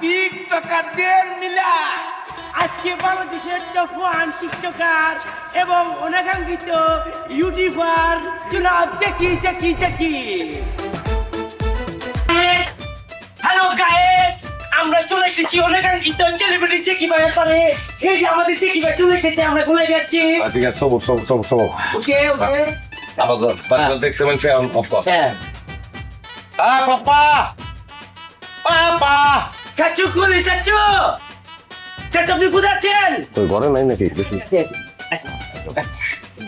টিকটকারদের মিলা আজকে বাংলাদেশের top one TikToker এবং অনাকাঙ্ক্ষিত ইউটিউবার জনাব Jackie Jackie Jackie. Hello guys আমরা চলে এসেছি অনাকাঙ্ক্ষিত সেলিব্রিটি জ্যাকি ভাইয়ের পরে। এই যে আমাদের জ্যাকি ভাই চলে এসেছে আমরা ঘুরে যাচ্ছি। ঠিক আছে সবর সবর সবর সবর ওকে ওকে আবার বাচ্চা দেখছে মানুষ অফ কর হ্যাঁ। আ পাপা পাপা! চাচু কুলি চাচু! চাচু আপনি কোথায় আছেন? তুই ঘরে নাই নাকি? দেখি।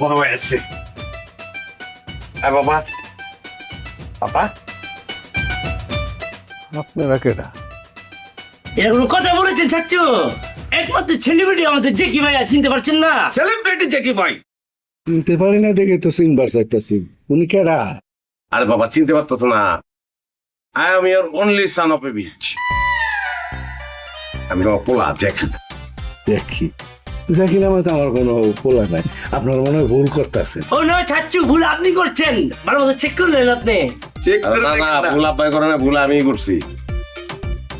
বড় হয়ে আসছে আ বাবা। পাপা আপনারা কেটা এরকম কথা বলেছেন চাচু? একমাত্র সেলিব্রিটি আমাদের জ্যাকি ভাইয়া চিনতে পারছেন না। সেলিব্রিটি জ্যাকি ভাই। চিনতে পারি না দেখে তো চিনবার চাইতেছি। উনি কেডা? আরে বাবা চিনতে পারতো না। I am your only son of a bitch আমি তোমার পোলা জ্যাক। দেখি না তো আমার কোনো পোলা নাই। আপনার মনে হয় ভুল করতেছে। ও নয় চাচু ভুল আপনি করছেন। ভালো মতো চেক করলেন আপনি। চেক করে না না ভুল করে না ভুল আমিই করছি।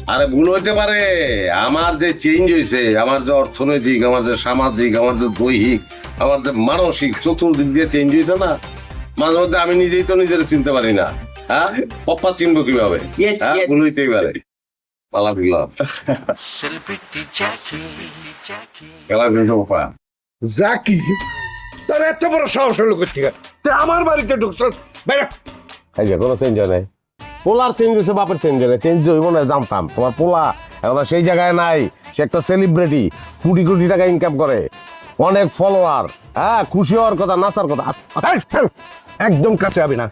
আরে ভুল হইতে পারে। আমার যে চেঞ্জ হয়েছে আমার যে অর্থনৈতিক আমার যে সামাজিক আমার যে দৈহিক আমার যে মানসিক চতুর্দিক দিয়ে চেঞ্জ হয়েছে না মাঝে মধ্যে আমি নিজেই তো নিজের চিনতে পারি না। হ্যাঁ? পপ্পা চিনবো কীভাবে? Yes, হ্যাঁ? yes. ভুল হইতেই পারে। পালা বিপ্লব খেলা de পপ্পা Jackie. তোর এত বড় সাহস হলো তুই আমার বাড়িতে ঢুকছ বেড়া এই যে কোনো চেঞ্জ নাই? পোলার চেঞ্জ হয়েছে বাপের চেঞ্জ হয় নাই চেঞ্জ হইব না জানতাম তোমার পোলা এখন সেই জায়গায় নাই। সে একটা সেলিব্রিটি কোটি কোটি টাকা ইনকাম করে। অনেক ফলোয়ার হ্যাঁ খুশি হওয়ার কথা নাচার কথা। একদম কাছে আবি না।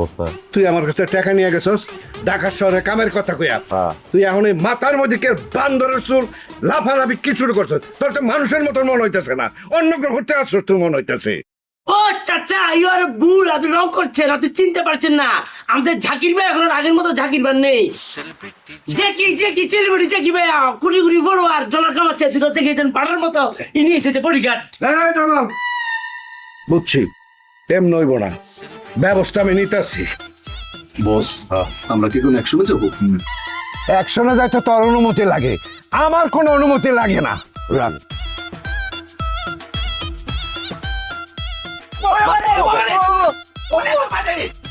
অবস্থা। তুই আমার কাছে টাকা নিয়ে গেছস ঢাকা শহরে কামের কথা কইয়া। হ্যাঁ। তুই এখন এই মাথার মধ্যে কে বান্দরের চুল লাফালাফি কি শুরু করছস? তোর তো মানুষের মতন মনে হইতেছে না। অন্য গ্রহতে আসছস তুই মনে হইতেছে। ও চাচা ইউ আর ভুল আপনি রং করছেন আপনি চিনতে পারছেন না। আমাদের জাকির ভাই এখন আগের মতো জাকির ভাই নেই জ্যাকি জ্যাকি সেলিব্রিটি জ্যাকি ভাইয়া কুড়ি কুড়ি ফলোয়ার ডলার কামাচ্ছে দুটো থেকে পাড়ার মতো ইনি এসেছে বডিগার্ড বুঝছি তেম নইব না ব্যবস্থা আমি নিতেছি বস আমরা কি কোনো একশনে যাব একশনে যাইতে তোর অনুমতি লাগে আমার কোনো অনুমতি লাগে না রান ওরে, ওরে, ওরে, ওরে, ওরে, ওরে,